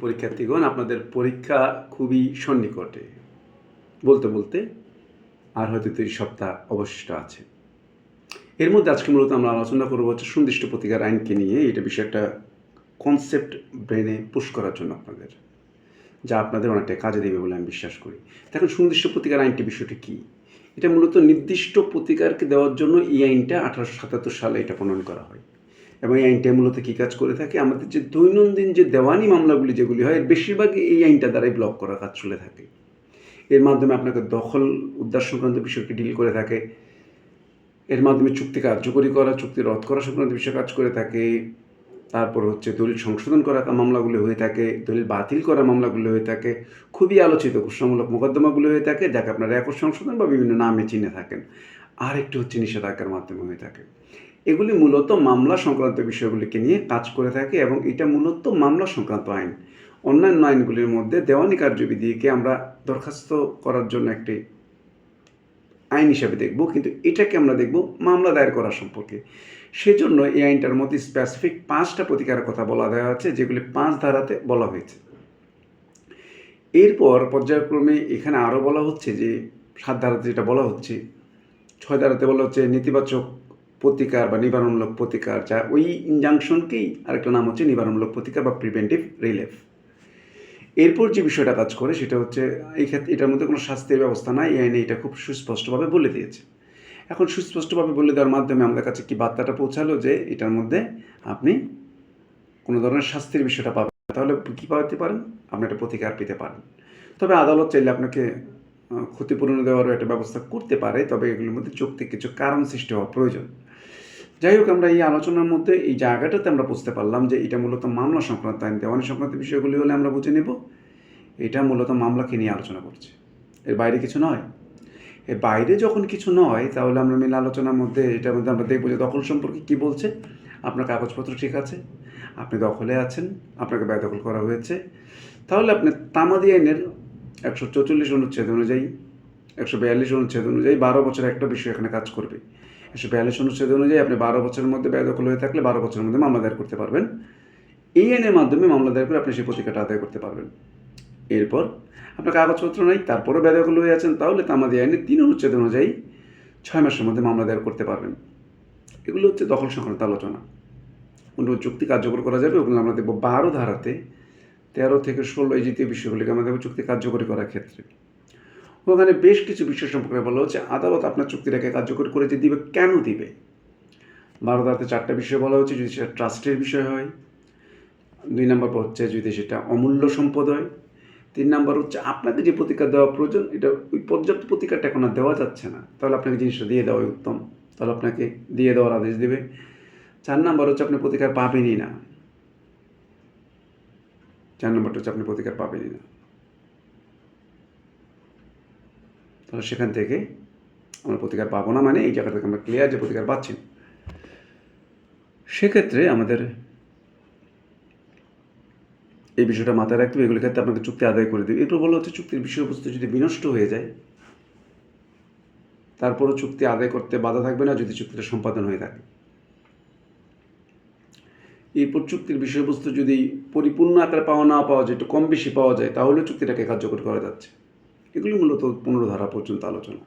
পরীক্ষার্থীগণ আপনাদের পরীক্ষা খুবই সন্নিকটে। বলতে বলতে আর হয়তো দুই সপ্তাহ অবশিষ্ট আছে। এর মধ্যে আজকে মূলত আমরা আলোচনা করব হচ্ছে সুনির্দিষ্ট প্রতিকার আইনকে নিয়ে। এটা বিষয়ে একটা কনসেপ্ট ব্রেনে পুশ করার জন্য আপনাদের, যা আপনাদের অনেকটা কাজে দেবে বলে আমি বিশ্বাস করি। দেখুন, সুনির্দিষ্ট প্রতিকার আইনটি বিষয়টি কী? এটা মূলত নির্দিষ্ট প্রতিকারকে দেওয়ার জন্য এই আইনটা আঠারোশো সাতাত্তর সালে এটা প্রণয়ন করা হয়। এবং এই আইনটা মূলত কী কাজ করে থাকে, আমাদের যে দৈনন্দিন যে দেওয়ানি মামলাগুলি যেগুলি হয়, এর বেশিরভাগই এই আইনটা দ্বারাই ব্লক করা কাজ চলে থাকে। এর মাধ্যমে আপনাকে দখল, উদ্ধার সংক্রান্ত বিষয়কে ডিল করে থাকে। এর মাধ্যমে চুক্তি কার্যকরী করা, চুক্তি রদ করা সংক্রান্ত বিষয় কাজ করে থাকে। তারপর হচ্ছে দলিল সংশোধন করা মামলাগুলো হয়ে থাকে, দলিল বাতিল করা মামলাগুলো হয়ে থাকে, খুবই আলোচিত ঘোষণামূলক মোকদ্দমাগুলো হয়ে থাকে, যাকে আপনারা রেকর্ড সংশোধন বা বিভিন্ন নামে চিনে থাকেন। আর একটি হচ্ছে নিষেধাজ্ঞার মাধ্যমে হয়ে থাকে। এগুলি মূলত মামলা সংক্রান্ত বিষয়গুলিকে নিয়ে কাজ করে থাকে এবং এটা মূলত মামলা সংক্রান্ত আইন। অন্যান্য আইনগুলির মধ্যে দেওয়ানি কার্যবিধিকে আমরা দরখাস্ত করার জন্য একটি আইন হিসাবে দেখব, কিন্তু এটাকে আমরা দেখব মামলা দায়ের করা সম্পর্কে। সেজন্য এই আইনটার মধ্যে স্পেসিফিক পাঁচটা প্রতিকারের কথা বলা দেওয়া আছে, যেগুলি পাঁচ ধারাতে বলা হয়েছে। এরপর পর্যায়ক্রমে এখানে আরও বলা হচ্ছে যে, সাত ধারাতে যেটা বলা হচ্ছে, ছয় ধারাতে বলা হচ্ছে নেতিবাচক প্রতিকার বা নিবারণমূলক প্রতিকার, যা ওই ইনজাংশনকেই আরেকটা নাম হচ্ছে নিবারণমূলক প্রতিকার বা প্রিভেন্টিভ রিলিফ এরপর যে বিষয়টা কাজ করে সেটা হচ্ছে এই ক্ষেত্রে এটার মধ্যে কোনো শাস্তির ব্যবস্থা নাই, এই আইনে এটা খুব সুস্পষ্টভাবে বলে দিয়েছে। এখন সুস্পষ্টভাবে বলে দেওয়ার মাধ্যমে আমাদের কাছে কি বার্তাটা পৌঁছালো যে এটার মধ্যে আপনি কোনো ধরনের শাস্তির বিষয়টা পাবেন। তাহলে কী পাওয়াতে পারেন? আপনি একটা প্রতিকার পেতে পারেন। তবে আদালত চাইলে আপনাকে ক্ষতিপূরণ দেওয়ারও একটা ব্যবস্থা করতে পারে, তবে এগুলোর মধ্যে যৌক্তিক কিছু কারণ সৃষ্টি হওয়া প্রয়োজন। যাই হোক আমরা এই আলোচনার মধ্যে, এই জায়গাটাতে আমরা বুঝতে পারলাম যে এটা মূলত মামলা সংক্রান্ত আইন দেওয়ানি সংক্রান্ত বিষয়গুলি হলে আমরা বুঝে নেব, এটা মূলত মামলাকে নিয়ে আলোচনা করছে। এর বাইরে কিছু নয়। এর বাইরে যখন কিছু নয়, তাহলে আমরা মিলে আলোচনার মধ্যে, এটার মধ্যে আমরা দেখব যে দখল সম্পর্কে কী বলছে। আপনার কাগজপত্র ঠিক আছে, আপনি দখলে আছেন, আপনাকে বেদখল করা হয়েছে। তাহলে আপনি তামাদি আইনের একশো চৌচল্লিশ অনুচ্ছেদ অনুযায়ী, একশো বিয়াল্লিশ অনুচ্ছেদ অনুযায়ী বারো বছর একটা বিষয় এখানে কাজ করবে। একশো বিয়াল্লিশ অনুচ্ছেদ অনুযায়ী আপনি বারো বছরের মধ্যে বেদখল হয়ে থাকলে বারো বছরের মধ্যে মামলা দায়ের করতে পারবেন। এই আইনের মাধ্যমে মামলা দায়ের করে আপনি সেই প্রতিকাটা আদায় করতে পারবেন। এরপর আপনার কাগজপত্র নেই, তারপরেও বেদখল হয়ে আছেন, তাহলে তামাদি আইনের তিন অনুচ্ছেদ অনুযায়ী ছয় মাসের মধ্যে মামলা দায়ের করতে পারবেন। এগুলো হচ্ছে দখল সংক্রান্ত আলোচনা। কোনো চুক্তি কার্যকর করা যাবে? ওগুলো আমরা দেখব বারো ধারাতে তেরো থেকে ষোলো এই জাতীয় বিষয়গুলিকে আমরা দেখব চুক্তি কার্যকরী করার ক্ষেত্রে। ওখানে বেশ কিছু বিষয় সম্পর্কে বলা হচ্ছে। আদালত আপনার চুক্তিটাকে কার্যকর করে যে দিবে। কেন দিবে? ধারাতে চারটা বিষয় বলা হচ্ছে, যদি সেটা ট্রাস্টের বিষয় হয়। দুই নম্বর হচ্ছে, যদি সেটা অমূল্য সম্পদ হয়। তিন নম্বর হচ্ছে, আপনাকে যে প্রতিকার দেওয়া প্রয়োজন, এটা ওই পর্যাপ্ত প্রতিকারটা এখন আর দেওয়া যাচ্ছে না। তাহলে আপনাকে জিনিসটা দিয়ে দেওয়াই উত্তম। তাহলে আপনাকে দিয়ে দেওয়ার আদেশ দেবে। চার নাম্বার হচ্ছে, আপনি প্রতিকার পাবেনই না। চার নম্বরটা হচ্ছে, আপনি প্রতিকার পাবেনই না তাহলে সেখান থেকে আমরা প্রতিকার পাবো না মানে এই জায়গা থেকে আমরা ক্লিয়ার যে প্রতিকার পাচ্ছি। সেক্ষেত্রে আমাদের এই বিষয়টা মাথায় রাখতে হবে, এগুলির ক্ষেত্রে আপনাকে চুক্তি আদায় করে দেবে। এরপর বলা হচ্ছে, চুক্তির বিষয়বস্তু যদি বিনষ্ট হয়ে যায়, তারপরও চুক্তি আদায় করতে বাধা থাকবে না, যদি চুক্তিটা সম্পাদন হয়ে থাকে। এরপর চুক্তির বিষয়বস্তু যদি পরিপূর্ণ আকারে পাওয়া না পাওয়া যায়, একটু কম বেশি পাওয়া যায়, তাহলেও চুক্তিটাকে কার্যকর করা যাচ্ছে। এগুলি মূলত পনেরো ধারা পর্যন্ত আলোচনা।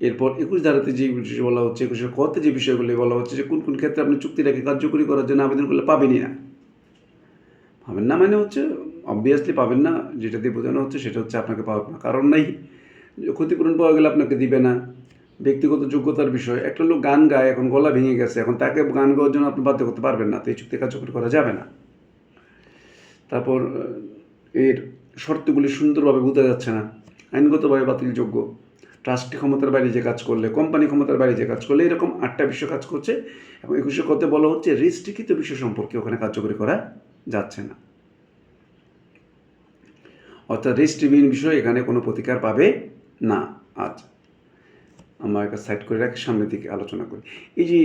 এরপর একুশ ধারাতে যে বিষয় বলা হচ্ছে, একুশের কতে যে বিষয়গুলি বলা হচ্ছে যে কোন কোন ক্ষেত্রে আপনি চুক্তিটাকে কার্যকরী করার জন্য আবেদন করলে পাবেনই না। পাবেন না মানে হচ্ছে অবভিয়াসলি পাবেন না, যেটা দিয়ে বোঝানো হচ্ছে সেটা হচ্ছে আপনাকে পাওয়ার না কারণ নাই। ক্ষতিপূরণ পাওয়া গেলে আপনাকে দিবে না। ব্যক্তিগত যোগ্যতার বিষয়, একটা লোক গান গায়, এখন গলা ভেঙে গেছে, এখন তাকে গান গাওয়ার জন্য আপনি বাধ্য করতে পারবেন না, তো এই চুক্তি কার্যকর করা যাবে না। তারপর, এর শর্তগুলি সুন্দরভাবে বোঝা যাচ্ছে না। আইনগতভাবে বাতিলযোগ্য। ট্রাস্টি ক্ষমতার বাইরে যে কাজ করলে, কোম্পানি ক্ষমতার বাইরে যে কাজ করলে এরকম আটটা বিষয় কাজ করছে এবং একুশে কতে বলা হচ্ছে রেস্ট্রিকৃত বিষয় সম্পর্কে ওখানে কার্যকরী করা যাচ্ছে না। অর্থাৎ রেস্ট্রিবিন বিষয় এখানে কোনো প্রতিকার পাবে না। আজ আমার একটা সাইড করে রাখি, সামনের দিকে আলোচনা করি। এই যে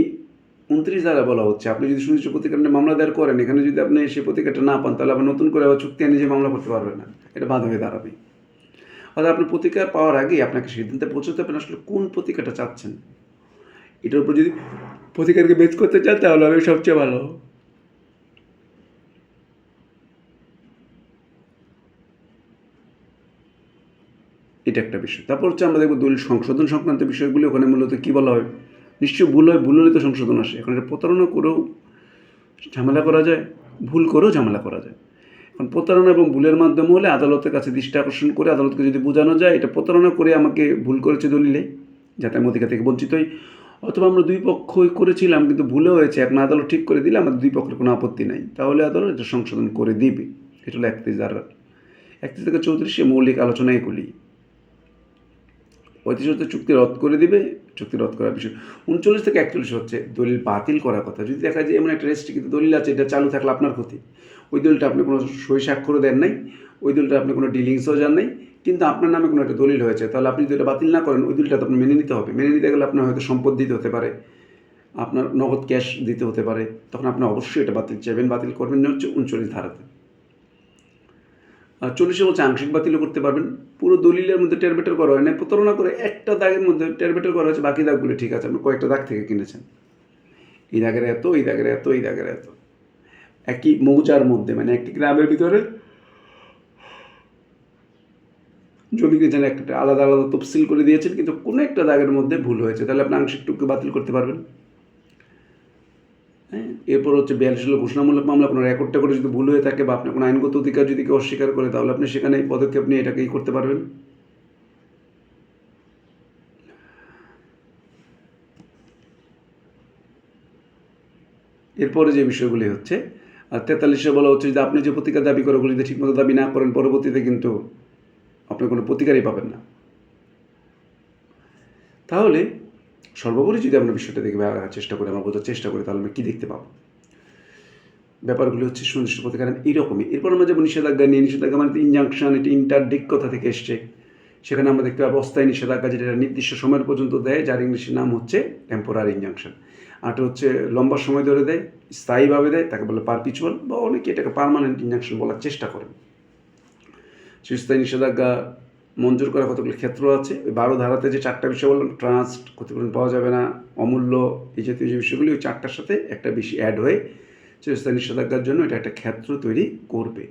উনত্রিশ দ্বারা বলা হচ্ছে, আপনি যদি সুনির্দিষ্ট প্রতিকার মামলা দায়ের করেন, এখানে যদি আপনি সেই প্রতিকারটা না পান, তাহলে আবার নতুন করে আবার চুক্তি আনিয়ে যে মামলা করতে পারবেন না। এটা বাধা হয়ে দাঁড়াবে। অর্থাৎ আপনি প্রতিকার পাওয়ার আগেই আপনাকে সিদ্ধান্তে পৌঁছতে হবে আসলে কোন প্রতিকারটা চাচ্ছেন? এটার উপর যদি প্রতিকারকে বেচ করতে চান, তাহলে আমি সবচেয়ে ভালো। এটা একটা বিষয়। তারপর হচ্ছে আমরা দেখব দলিল সংশোধন সংক্রান্ত বিষয়গুলি, ওখানে মূলত কী বলা হয়? নিশ্চয়ই ভুল হয়, ভুল হলে তো সংশোধন আসে। এখন এটা প্রতারণা করেও ঝামেলা করা যায়, ভুল করেও ঝামেলা করা যায়। এখন প্রতারণা এবং ভুলের মাধ্যমে হলে আদালতের কাছে দৃষ্টি আকর্ষণ করে আদালতকে যদি বোঝানো যায়, এটা প্রতারণা করে আমাকে ভুল করেছে দলিলে, যাতে আমি অধিকার থেকে বঞ্চিত হই। অথবা আমরা দুই পক্ষই করেছিলাম, কিন্তু ভুলে হয়েছে, এখন আদালত ঠিক করে দিলে আমাদের দুই পক্ষের কোনো আপত্তি নাই। তাহলে আদালত এটা সংশোধন করে দিবে। এটা হলো একত্রিশ আর একত্রিশ থেকে চৌত্রিশে মৌলিক আলোচনা এগুলি পঁয়ত্রিশ হচ্ছে চুক্তি রদ করে দিবে, চুক্তি রদ করার বিষয়। উনচল্লিশ থেকে একচল্লিশ হচ্ছে দলিল বাতিল করার কথা। যদি দেখা যায় এমন একটা রেস্ট্রিক্ট দলিল আছে, এটা চালু থাকলে আপনার ক্ষতি। ওই দলিলটা আপনি কোনো সই স্বাক্ষরও দেন নাই, ওই দলিলটা আপনি কোনো ডিলিংসও যান নাই, কিন্তু আপনার নামে কোনো একটা দলিল হয়েছে, তাহলে আপনি যদি এটা বাতিল না করেন, ওই দলিলটা তো আপনি মেনে নিতে হবে, মেনে নিতে গেলে আপনার হয়তো সম্পদ দিতে হতে পারে, আপনার নগদ ক্যাশ দিতে হতে পারে, তখন আপনি অবশ্যই এটা বাতিল চাইবেন, বাতিল করবেন না হচ্ছে উনচল্লিশ ধারাতে। আর চল্লিশে বলছে আংশিক বাতিলও করতে পারবেন, পুরো দলিলের মধ্যে টেরবেটার করা হয় না প্রতারণা করে একটা দাগের মধ্যে টেরবেটার করা হয়েছে, বাকি দাগগুলো ঠিক আছে, আপনি কয়েকটা দাগ থেকে কিনেছেন। এই দাগের এত, এই দাগের এত, এই দাগের এত। একই মৌজার মধ্যে মানে একটি গ্রামের ভিতরে জমি কিনেছেন একটা আলাদা আলাদা তফসিল করে দিয়েছেন, কিন্তু কোনো একটা দাগের মধ্যে ভুল হয়েছে। তাহলে আপনি আংশিক টুকু বাতিল করতে পারবেন। হ্যাঁ এরপর হচ্ছে বিয়াল্লিশ হলো ঘোষণামূলক মামলা, কোনো রেকর্ডটা করে যদি ভুল হয়ে থাকে বা আপনার কোনো আইনগত অধিকার যদি কেউ অস্বীকার করে, তাহলে আপনি সেখানে এই পদক্ষেপ নিয়ে এটাকেই করতে পারবেন। এরপরে যে বিষয়গুলি হচ্ছে তেতাল্লিশে বলা হচ্ছে যে আপনি যে প্রতিকার দাবি করে ওগুলি ঠিকমতো দাবি না করেন, পরবর্তীতে কিন্তু আপনি কোনো প্রতিকারই পাবেন না। তাহলে সর্বোপরি যদি আমরা বিষয়টা দেখে চেষ্টা করি, আমরা বোঝার চেষ্টা করি, তাহলে আমরা কী দেখতে পাবো? ব্যাপারগুলি হচ্ছে সুনির্দিষ্ট প্রতিকার এইরকমই এরপর আমরা যেমন নিষেধাজ্ঞা নিয়ে, নিষেধাজ্ঞা মানে ইনজাংশন এটি ইন্টারডিক কথা থেকে এসছে। সেখানে আমরা দেখতে পাবো অস্থায়ী নিষেধাজ্ঞা, যেটা নির্দিষ্ট সময়ের পর্যন্ত দেয়, যার ইংলিশের নাম হচ্ছে টেম্পোরারি ইনজাংশন আরটা হচ্ছে লম্বা সময় ধরে দেয়, স্থায়ীভাবে দেয়, তাকে বলে পারপিচুয়াল বা অনেকে এটাকে পারমানেন্ট ইনজাংশন বলার চেষ্টা করেন শীর্ষস্থায়ী নিষেধাজ্ঞা মঞ্জুর করা কতগুলো ক্ষেত্র আছে? ওই বারো ধারাতে যে চারটা বিষয় বললাম ট্রাস্ট ক্ষতিপূরণ পাওয়া যাবে না, অমূল্য, এই জাতীয় যে বিষয়গুলি, ওই চারটার সাথে একটা বেশি অ্যাড হয়ে চিরস্থায়ী নিষেধাজ্ঞার জন্য এটা একটা ক্ষেত্র তৈরি করবে।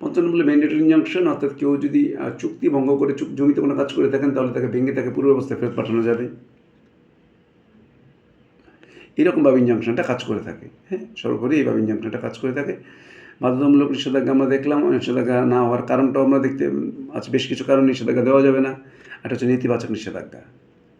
পঞ্চান্ন বলে ম্যান্ডেটরি ইনজাংশন অর্থাৎ কেউ যদি চুক্তি ভঙ্গ করে জমিতে কোনো কাজ করে থাকেন, তাহলে তাকে ভেঙে তাকে পূর্ব অবস্থায় ফেরত পাঠানো যাবে। এরকমভাবে জাংশনটা কাজ করে থাকে। হ্যাঁ সর্বোপরি বাবিন জাংশনটা কাজ করে থাকে। বাধ্যতামূলক নিষেধাজ্ঞা আমরা দেখলাম, নিষেধাজ্ঞা না হওয়ার কারণটাও আমরা দেখতে, আজ বেশ কিছু কারণ নিষেধাজ্ঞা দেওয়া যাবে না। একটা হচ্ছে নেতিবাচক নিষেধাজ্ঞা।